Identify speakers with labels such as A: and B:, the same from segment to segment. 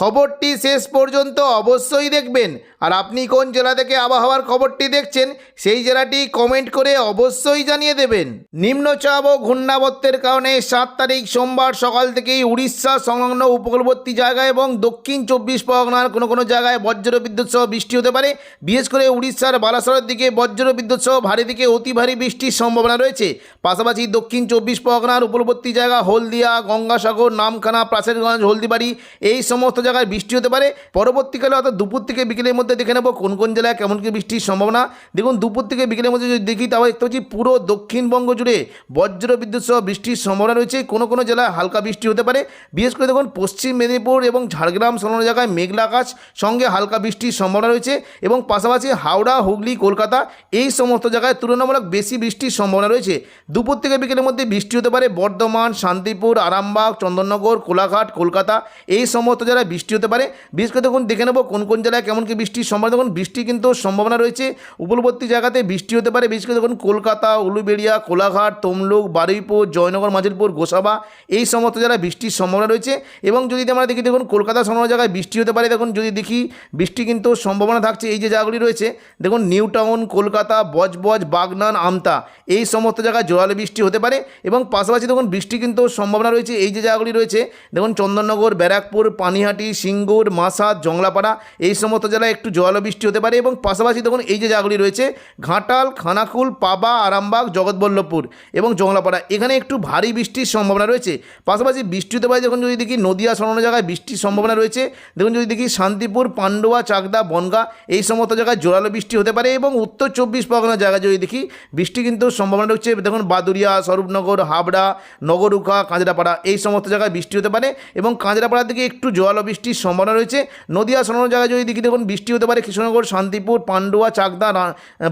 A: খবরটি শেষ পর্যন্ত অবশ্যই দেখবেন। আর আপনি কোন জেলা থেকে আবহাওয়ার খবরটি দেখছেন, সেই জেলাটি কমেন্ট করে অবশ্যই জানিয়ে দেবেন। নিম্নচাপ ও ঘূর্ণাবর্তের কারণে সাত তারিখ সোমবার সকাল থেকেই উড়িষ্যা সংলগ্ন উপকূলবর্তী জায়গায় এবং দক্ষিণ চব্বিশ পরগনার কোনো কোনো জায়গায় বজ্র বিদ্যুৎ সহ বৃষ্টি হতে পারে। বিশেষ করে উড়িষ্যার বালাসরের দিকে বজ্র বিদ্যুৎ সহ ভারী থেকে অতি ভারী বৃষ্টির সম্ভাবনা রয়েছে। পাশাপাশি দক্ষিণ চব্বিশ পরগনার উপকূলবর্তী জায়গা হলদিয়া, গঙ্গাসাগর, নামখানা প্রাচেরগঞ্জ হলদিবাড়ি, এই সমস্ত জায়গায় বৃষ্টি হতে পারে। পরবর্তীকালে অর্থাৎ দুপুর থেকে বিকেলের মধ্যে দেখে নেব কোন কোন জেলায় কেমন কি বৃষ্টির সম্ভাবনা। দেখুন, দুপুর থেকে বিকেলের মধ্যে যদি দেখি, তাহলে দেখতে পাচ্ছি পুরো দক্ষিণবঙ্গ জুড়ে বজ্র বিদ্যুৎ সহ বৃষ্টির সম্ভাবনা রয়েছে। কোনো কোনো জেলায় হালকা বৃষ্টি হতে পারে। বিশেষ করে দেখুন, পশ্চিম মেদিনীপুর এবং ঝাড়গ্রাম সংলগ্ন জায়গায় মেঘলা আকাশ সঙ্গে হালকা বৃষ্টির সম্ভাবনা রয়েছে এবং পাশাপাশি হাওড়া, হুগলি, কলকাতা এই সমস্ত জায়গায় তুলনামূলক বেশি বৃষ্টির সম্ভাবনা রয়েছে। দুপুর থেকে বিকেলের মধ্যে বৃষ্টি হতে পারে বর্ধমান, শান্তিপুর, আরামবাগ, চন্দননগর, কোলাঘাট, কলকাতা এই সমস্ত জেলায় বৃষ্টি হতে পারে। বিশেষ করে দেখুন, দেখে নেব কোন কোন জেলায় কেমন কি বৃষ্টির সম্ভাবনা। দেখুন বৃষ্টি কিন্তু সম্ভাবনা রয়েছে। উপলবর্তী জায়গাতে বৃষ্টি হতে পারে। বিশেষ করে দেখুন, কলকাতা, উলুবেড়িয়া, কোলাঘাট, তমলুক, বারুইপুর, জয়নগর মাজিলপুর গোসাবা, এই সমস্ত জেলায় বৃষ্টির সম্ভাবনা রয়েছে। এবং যদি আমরা দেখি, দেখুন, কলকাতা সমস্ত জায়গায় বৃষ্টি হতে পারে। দেখুন, যদি দেখি, বৃষ্টি কিন্তু সম্ভাবনা থাকছে এই যে জায়গাগুলি রয়েছে। দেখুন, নিউ টাউন, কলকাতা, বজবজ, বাগনান, আমতা, এই সমস্ত জায়গায় জোরালো বৃষ্টি হতে পারে। এবং পাশাপাশি দেখুন, বৃষ্টি কিন্তু সম্ভাবনা রয়েছে এই যে জায়গাগুলি রয়েছে। দেখুন, চন্দননগর, ব্যারাকপুর, পানিহাটি সিঙ্গুর মাসাদ জংলাপাড়া, এই সমস্ত জেলায় একটু বৃষ্টি হতে পারে এবং পাশাপাশি দেখুন এই যে জায়গাগুলি রয়েছে, ঘাটাল খানাকুল পাবা, আরামবাগ, জগৎবল্লভপুর এবং জংলাপাড়া। এখানে একটু ভারী বৃষ্টির সম্ভাবনা রয়েছে। পাশাপাশি বৃষ্টি হতে পারে যখন যদি দেখি নদিয়া সরানো জায়গায় বৃষ্টির সম্ভাবনা রয়েছে। দেখুন যদি দেখি শান্তিপুর, পান্ডুয়া, চাকদা, বনগা, এই সমস্ত জায়গায় জোরালো বৃষ্টি হতে পারে এবং উত্তর চব্বিশ পরগনার জায়গায় যদি দেখি বৃষ্টি কিন্তু সম্ভাবনা রয়েছে। দেখুন বাদুরিয়া স্বরূপনগর, হাবড়া, নগরুখা, কাঁচরাপাড়া, এই সমস্ত জায়গায় বৃষ্টি হতে পারে এবং কাঁচরাপাড়ার থেকে একটু জোরালো বৃষ্টির সম্ভাবনা রয়েছে। নদিয়া সংলগ্ন জায়গায় যদি দেখি, দেখুন, বৃষ্টি হতে পারে কৃষ্ণনগর, শান্তিপুর, পান্ডুয়া, চাকদা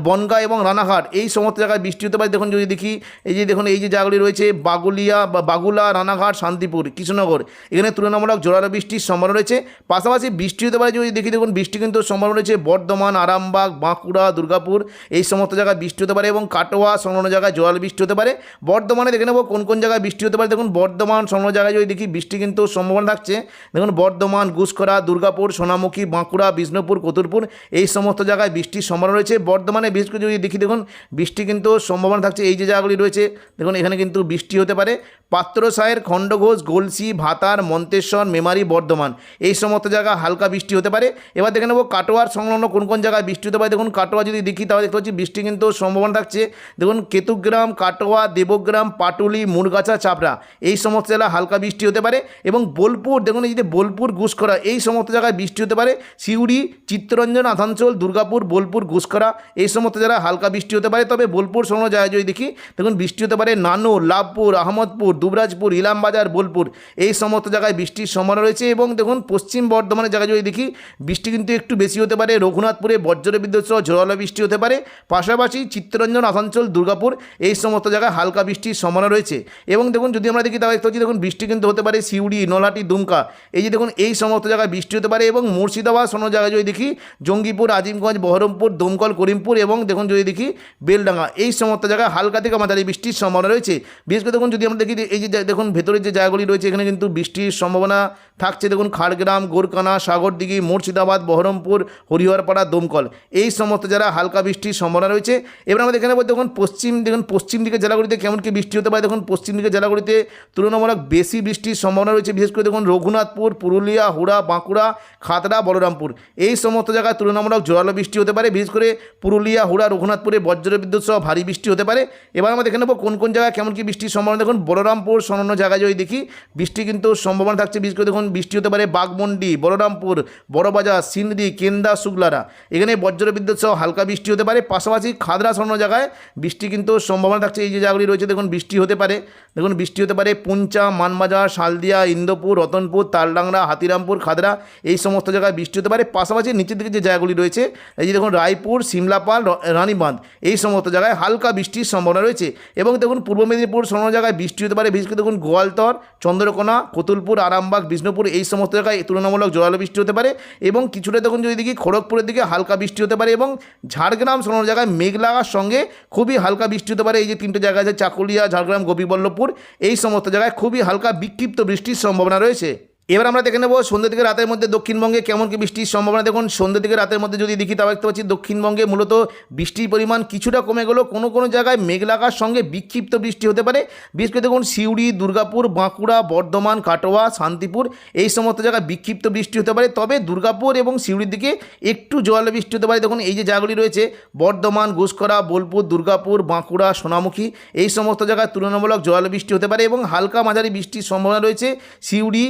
A: বনগা এবং রানাঘাট। এই সমস্ত জায়গায় বৃষ্টি হতে পারে। দেখুন, যদি দেখি, এই যে দেখুন, এই যে জায়গাগুলি রয়েছে, বাগুলিয়া, বা বাগুলা, রানাঘাট, শান্তিপুর, কৃষ্ণনগর, এখানে তুলনামূলক জোরালো বৃষ্টির সম্ভাবনা রয়েছে। পাশাপাশি বৃষ্টি হতে পারে, যদি দেখি, দেখুন, বৃষ্টি কিন্তু সম্ভাবনা রয়েছে বর্ধমান, আরামবাগ, বাঁকুড়া, দুর্গাপুর, এই সমস্ত জায়গায় বৃষ্টি হতে পারে এবং কাটোয়া সংলগ্ন জায়গায় জোরালো বৃষ্টি হতে পারে। বর্ধমানে দেখে নেব কোন কোন জায়গায় বৃষ্টি হতে পারে। দেখুন, বর্ধমান সংলগ্ন জায়গায় যদি দেখি, বৃষ্টি কিন্তু সম্ভাবনা থাকছে। দেখুন, বর্ধমান গুসকরা দুর্গাপুর, সোনামুখী, বাঁকুড়া, বিষ্ণুপুর, কতুরপুর, এই সমস্ত জায়গায় বৃষ্টির সম্ভাবনা রয়েছে। বর্ধমানে বিশেষ করে যদি দেখি, দেখুন, বৃষ্টি কিন্তু সম্ভাবনা থাকছে। এই যে জায়গাগুলি রয়েছে, দেখুন, এখানে কিন্তু বৃষ্টি হতে পারে। পাত্রসায়ের খণ্ডঘোষ, গলসি, ভাতার, মন্তেশ্বর, মেমারি, বর্ধমান, এই সমস্ত জায়গা হালকা বৃষ্টি হতে পারে। এবার দেখে নেব কাটোয়ার সংলগ্ন কোন কোন জায়গায় বৃষ্টি হতে পারে। দেখুন, কাটোয়া যদি দেখি, তাহলে দেখতে পাচ্ছি বৃষ্টি কিন্তু সম্ভাবনা থাকছে। দেখুন, কেতুগ্রাম, কাটোয়া, দেবগ্রাম, পাটুলি মুরগাছা চাপড়া, এই সমস্ত জায়গায় হালকা বৃষ্টি হতে পারে। এবং বোলপুর, দেখুন, এই যে বোলপুর ঘুষকরা এই সমস্ত জায়গায় বৃষ্টি হতে পারে। সিউড়ি, চিত্তরঞ্জন, আসানসোল, দুর্গাপুর, বোলপুর ঘুষকরা এই সমস্ত জায়গায় হালকা বৃষ্টি হতে পারে। তবে বোলপুর সংলগ্ন জায়গায় যদি দেখি, দেখুন বৃষ্টি হতে পারে নানু লাভপুর, আহমদপুর, দুবরাজপুর, ইলামবাজার, বোলপুর। এই সমস্ত জায়গায় বৃষ্টির সম্ভাবনা রয়েছে এবং দেখুন পশ্চিম বর্ধমানের জায়গায় যদি দেখি, বৃষ্টি কিন্তু একটু বেশি হতে পারে। রঘুনাথপুরে বজ্র বিদ্যুৎ সহ ঝোড়ালো বৃষ্টি হতে পারে। পাশাপাশি চিত্তরঞ্জন, আসানসোল, দুর্গাপুর, এই সমস্ত জায়গায় হালকা বৃষ্টির সম্ভাবনা রয়েছে। এবং দেখুন যদি আমরা দেখি, তাহলে দেখুন বৃষ্টি কিন্তু হতে পারে সিউড়ি নলাটি দুমকা। এই যে দেখুন এই সমস্ত জায়গায় বৃষ্টি হতে পারে এবং মুর্শিদাবাদ কোনো জায়গায় যদি দেখি, জঙ্গিপুর, আজিমগঞ্জ, বহরমপুর, দমকল, করিমপুর এবং দেখুন যদি দেখি, বেলডাঙ্গা, এই সমস্ত জায়গায় হালকা থেকে মাঝারি বৃষ্টির সম্ভাবনা রয়েছে। বিশেষ করে দেখুন যদি আমরা দেখি এই যে দেখুন ভেতরের যে জায়গাগুলি রয়েছে, এখানে কিন্তু বৃষ্টির সম্ভাবনা থাকছে। দেখুন খাড়গ্রাম, গোরকানা, সাগরদিঘি, মুর্শিদাবাদ, বহরমপুর, হরিহরপাড়া, দমকল, এই সমস্ত যারা হালকা বৃষ্টির সম্ভাবনা রয়েছে। এবার আমরা দেখে নেব দেখুন পশ্চিম দেখুন পশ্চিম দিকে জেলাগুলিতে কেমন কি বৃষ্টি হতে পারে। দেখুন পশ্চিম দিকে জেলাগুলিতে তুলনামূলক বেশি বৃষ্টির সম্ভাবনা রয়েছে। বিশেষ করে দেখুন রঘুনাথপুর, পুরুলিয়া হুড়া, বাঁকুড়া, খাতড়া, বলরামপুর। এই সমস্ত জায়গায় তুলনামূলক জোরালো বৃষ্টি হতে পারে, বিশেষ করে পুরুলিয়া, হুড়া, রঘুনাথপুরে বজ্র বিদ্যুৎ সহ ভারী বৃষ্টি হতে পারে। এবার আমরা দেখে নেব কোন কোন জায়গায় কেমন কি বৃষ্টির সম্ভাবনা। দেখুন, বলরামপুর সংলগ্ন জায়গায় যদি দেখি, বৃষ্টি কিন্তু সম্ভাবনা থাকছে। বিশেষ করে দেখুন, বৃষ্টি হতে পারে বাগমন্ডি বলরামপুর, বড়বাজার সিন্দ্রি কেন্দা, শুক্লারা। এখানে বজ্র বিদ্যুৎ সহ হালকা বৃষ্টি হতে পারে। পাশাপাশি খাদরা সংলগ্ন জায়গায় বৃষ্টি কিন্তু সম্ভাবনা থাকছে। এই যে জায়গাগুলি রয়েছে, দেখুন, বৃষ্টি হতে পারে। দেখুন, বৃষ্টি হতে পারে পুঞ্চা, মানবাজার, শালদিয়া, ইন্দোপুর, রতনপুর, তালডাংরা হাতি ক্ষুদিরামপুর খাদরা, এই সমস্ত জায়গায় বৃষ্টি হতে পারে। পাশাপাশি নিচের দিকে যে জায়গাগুলি রয়েছে, এই যে দেখুন রায়পুর, সিমলাপাল রানীবাঁধ, এই সমস্ত জায়গায় হালকা বৃষ্টির সম্ভাবনা রয়েছে। এবং দেখুন পূর্ব মেদিনীপুর সমস্ত জায়গায় বৃষ্টি হতে পারে, বিশেষ করে দেখুন গোয়ালতর, চন্দ্রকোনা, কতুলপুর, আরামবাগ, বিষ্ণুপুর, এই সমস্ত জায়গায় তুলনামূলক জোরালো বৃষ্টি হতে পারে। এবং কিছুটা দেখুন যদি দেখি খড়গপুরের দিকে হালকা বৃষ্টি হতে পারে এবং ঝাড়গ্রাম সমস্ত জায়গায় মেঘ লাগার সঙ্গে খুবই হালকা বৃষ্টি হতে পারে। এই যে তিনটে জায়গা আছে, চাকুলিয়া, ঝাড়গ্রাম, গোপীবল্লভপুর, এই সমস্ত জায়গায় খুবই হালকা বিক্ষিপ্ত বৃষ্টির সম্ভাবনা রয়েছে। এবার আমরা দেখে নেব সন্ধ্যে থেকে রাতের মধ্যে দক্ষিণবঙ্গে কেমন কি বৃষ্টির সম্ভাবনা। দেখুন, সন্ধ্যে থেকে রাতের মধ্যে যদি দেখি, তাও দেখতে পাচ্ছি দক্ষিণবঙ্গে মূলত বৃষ্টির পরিমাণ কিছুটা কমে গেলেও কোনো কোনো জায়গায় মেঘলাকার সঙ্গে বিক্ষিপ্ত বৃষ্টি হতে পারে। বিশেষ করে দেখুন, সিউড়ি, দুর্গাপুর, বাঁকুড়া, বর্ধমান, কাটোয়া, শান্তিপুর এই সমস্ত জায়গায় বিক্ষিপ্ত বৃষ্টি হতে পারে। তবে দুর্গাপুর এবং সিউড়ির দিকে একটু জোয়ালো বৃষ্টি হতে পারে। দেখুন, এই যে জায়গাগুলি রয়েছে, বর্ধমান ঘুষকরা বোলপুর, দুর্গাপুর, বাঁকুড়া, সোনামুখী, এই সমস্ত জায়গায় তুলনামূলক জোয়ালো বৃষ্টি হতে পারে এবং হালকা মাঝারি বৃষ্টির সম্ভাবনা রয়েছে। সিউড়ি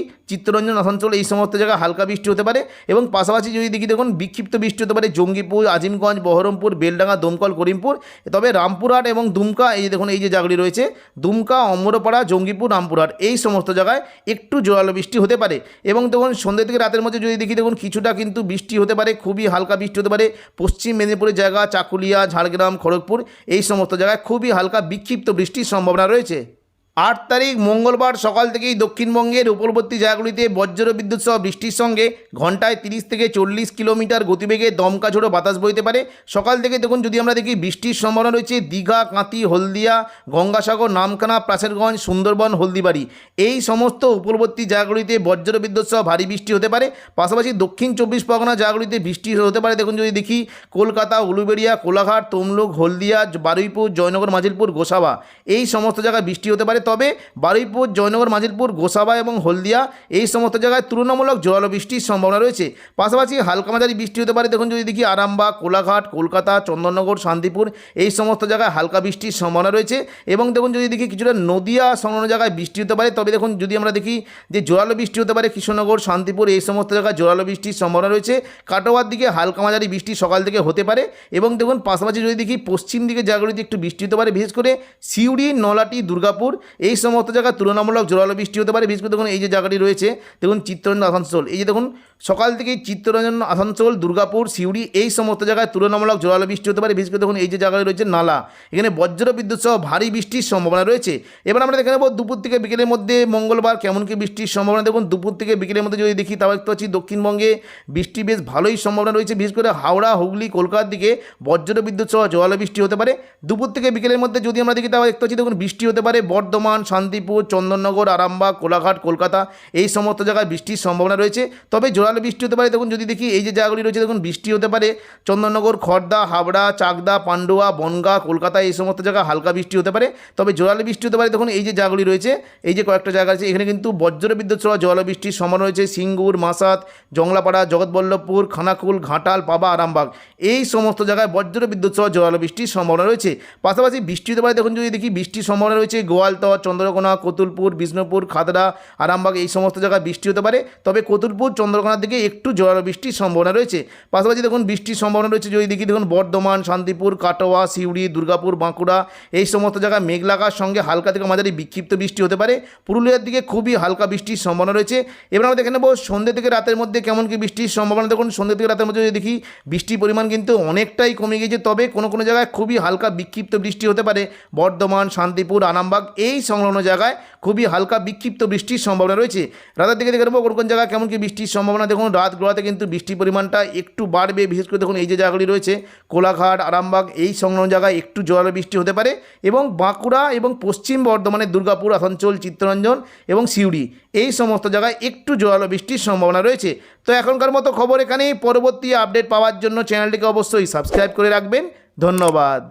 A: চিত্তরঞ্জন আসানসোল এই সমস্ত জায়গায় হালকা বৃষ্টি হতে পারে এবং পাশাপাশি যদি দেখি দেখুন, বিক্ষিপ্ত বৃষ্টি হতে পারে জঙ্গিপুর, আজিমগঞ্জ, বহরমপুর, বেলডাঙ্গা, দমকল, করিমপুর। তবে রামপুরহাট এবং দুমকা, এই দেখুন, এই যে জায়গাগুলি রয়েছে, দুমকা, অমরপাড়া, জঙ্গিপুর, রামপুরহাট, এই সমস্ত জায়গায় একটু জোরালো বৃষ্টি হতে পারে। এবং দেখুন, সন্ধ্যে থেকে রাতের মধ্যে যদি দেখি দেখুন, কিছুটা কিন্তু বৃষ্টি হতে পারে, খুবই হালকা বৃষ্টি হতে পারে। পশ্চিম মেদিনীপুরের জায়গা, চাকুলিয়া, ঝাড়গ্রাম, খড়গপুর, এই সমস্ত জায়গায় খুবই হালকা বিক্ষিপ্ত বৃষ্টির সম্ভাবনা রয়েছে। আট তারিখ মঙ্গলবার সকাল থেকেই দক্ষিণবঙ্গের উপরবর্তী জায়গাগুলিতে বজ্র বিদ্যুৎ সহ বৃষ্টির সঙ্গে ঘন্টায় তিরিশ থেকে চল্লিশ কিলোমিটার গতিবেগে দমকা ঝোড়ো বাতাস বইতে পারে। সকাল থেকে দেখুন, যদি আমরা দেখি বৃষ্টির সম্ভাবনা রয়েছে, দীঘা কাঁতি হলদিয়া, গঙ্গাসাগর, নামখানা প্রাচেরগঞ্জ সুন্দরবন, হলদিবাড়ি। এই সমস্ত উপরবর্তী জায়গাগুলিতে বজ্র বিদ্যুৎ সহ ভারী বৃষ্টি হতে পারে। পাশাপাশি দক্ষিণ চব্বিশ পরগনা জায়গাগুলিতে বৃষ্টি হতে পারে। দেখুন, যদি দেখি কলকাতা, উলুবেড়িয়া, কোলাঘাট, তমলুক, হলদিয়া, বারুইপুর, জয়নগর, মাজিলপুর, গোসাবা, এই সমস্ত জায়গায় বৃষ্টি হতে পারে। তবে বারুইপুর, জয়নগর, মাজিলপুর, গোসাবা এবং হলদিয়া এই সমস্ত জায়গায় তুলনামূলক জোরালো বৃষ্টির সম্ভাবনা রয়েছে। পাশাপাশি হালকা মাঝারি বৃষ্টি হতে পারে। দেখুন যদি দেখি আরামবাগ, কোলাঘাট, কলকাতা, চন্দননগর, শান্তিপুর এই সমস্ত জায়গায় হালকা বৃষ্টির সম্ভাবনা রয়েছে এবং দেখুন যদি দেখি কিছুটা নদিয়া সংলগ্ন জায়গায় বৃষ্টি হতে পারে। তবে দেখুন যদি আমরা দেখি যে জোরালো বৃষ্টি হতে পারে কৃষ্ণনগর, শান্তিপুর এই সমস্ত জায়গায় জোরালো বৃষ্টির সম্ভাবনা রয়েছে। কাটোয়ার দিকে হালকা মাঝারি বৃষ্টি সকাল থেকে হতে পারে এবং দেখুন পাশাপাশি যদি দেখি পশ্চিম দিকে জায়গাগুলিতে একটু বৃষ্টি হতে পারে। বিশেষ করে সিউড়ি, নলাটি, দুর্গাপুর এই সমস্ত জায়গায় তুলনামূলক জোরালো বৃষ্টি হতে পারে। বিশেষ করে দেখুন, এই যে জায়গাটি রয়েছে, দেখুন চিত্তরঞ্জন আসানসোল। এই যে দেখুন সকাল থেকেই চিত্তরঞ্জন, আসানসোল, দুর্গাপুর, সিউড়ি, এই সমস্ত জায়গায় তুলনামূলক জোরালো বৃষ্টি হতে পারে। বিশেষ করে দেখুন, এই যে জায়গায় রয়েছে নালা, এখানে বজ্র বিদ্যুৎ সহ ভারী বৃষ্টির সম্ভাবনা রয়েছে। এবার আমরা দেখে নেব দুপুর থেকে বিকেলের মধ্যে মঙ্গলবার কেমন কি বৃষ্টির সম্ভাবনা। দেখুন, দুপুর থেকে বিকেলের মধ্যে যদি দেখি তাহলে দেখতে পাচ্ছি দক্ষিণবঙ্গে বৃষ্টি বেশ ভালোই সম্ভাবনা রয়েছে। বিশেষ করে হাওড়া, হুগলি, কলকাতার দিকে বজ্র বিদ্যুৎ সহ জোয়ালো বৃষ্টি হতে পারে। দুপুর থেকে বিকেলের মধ্যে যদি আমরা দেখি তাহলে দেখতে পাচ্ছি, দেখুন, বৃষ্টি হতে পারে বর্ধমান, শান্তিপুর, চন্দননগর, আরামবাগ, কোলাঘাট, কলকাতা, এই সমস্ত জায়গায় বৃষ্টির সম্ভাবনা রয়েছে। তবে জোরালো বৃষ্টি হতে পারে। দেখুন, যদি দেখি এই যে জায়গাগুলি রয়েছে, দেখুন, বৃষ্টি হতে পারে। চন্দননগর খড়দা হাবড়া, চাকদা, পান্ডুয়া, বনগা, কলকাতা, এই সমস্ত জায়গায় হালকা বৃষ্টি হতে পারে। তবে জোরালো বৃষ্টি হতে পারে। দেখুন, এই যে জায়গাগুলি রয়েছে, এই যে কয়েকটা জায়গা আছে এখানে কিন্তু বজ্র বিদ্যুৎ সহ জোরালো বৃষ্টির সম্ভাবনা রয়েছে। সিঙ্গুর মাসাত জংলাপাড়া, জগৎবল্লভপুর, খানাকুল, ঘাটাল, পাবা, আরামবাগ, এই সমস্ত জায়গায় বজ্র বিদ্যুৎ সহ জোরালো বৃষ্টির সম্ভাবনা রয়েছে। পাশাপাশি বৃষ্টি হতে পারে। দেখুন, যদি দেখি বৃষ্টির সম্ভাবনা রয়েছে, গোয়ালতর, চন্দ্রকোনা, কতুলপুর, বিষ্ণুপুর খাদড়া আরামবাগ, এই সমস্ত জায়গায় বৃষ্টি হতে পারে। তবে কতুলপুর চন্দ্রকোনার দিকে একটু জোরালো বৃষ্টির সম্ভাবনা রয়েছে। পাশাপাশি দেখুন, বৃষ্টির সম্ভাবনা রয়েছে যদি দেখি, দেখুন, বর্ধমান, শান্তিপুর, কাটোয়া, সিউড়ি, দুর্গাপুর, বাঁকুড়া, এই সমস্ত জায়গায় মেঘলাকার সঙ্গে হালকা থেকে মাঝারি বিক্ষিপ্ত বৃষ্টি হতে পারে। পুরুলিয়ার দিকে খুবই হালকা বৃষ্টির সম্ভাবনা রয়েছে। এবার আমরা দেখে নেব সন্ধ্যে থেকে রাতের মধ্যে কেমন কি বৃষ্টির সম্ভাবনা। দেখুন, সন্ধ্যে থেকে রাতের মধ্যে যদি দেখি, বৃষ্টির পরিমাণ কিন্তু অনেকটাই কমে গিয়েছে। তবে কোনো কোনো জায়গায় খুবই হালকা বিক্ষিপ্ত বৃষ্টি হতে পারে। বর্ধমান, শান্তিপুর, আরামবাগ, এই সংলগ্ন জায়গায় খুবই হালকা বিক্ষিপ্ত বৃষ্টির সম্ভাবনা রয়েছে। রাতের দিকে দেখে নেব কোন কোন জায়গায় কেমন কি বৃষ্টির সম্ভাবনা। দেখুন রাত গোড়াতে কিন্তু বৃষ্টির পরিমাণটা একটু বাড়বে, বিশেষ করে দেখুন এই যে জায়গাগুলি রয়েছে, কোলাঘাট, আরামবাগ, এই সংলগ্ন জায়গায় একটু জোরালো বৃষ্টি হতে পারে এবং বাঁকুড়া এবং পশ্চিম বর্ধমানের দুর্গাপুর, আসানসোল, চিত্তরঞ্জন এবং সিউড়ি, এই সমস্ত জায়গায় একটু জোরালো বৃষ্টির সম্ভাবনা রয়েছে। তো এখনকার মতো খবর এখানেই, পরবর্তী আপডেট পাওয়ার জন্য চ্যানেলটিকে অবশ্যই সাবস্ক্রাইব করে রাখবেন। ধন্যবাদ।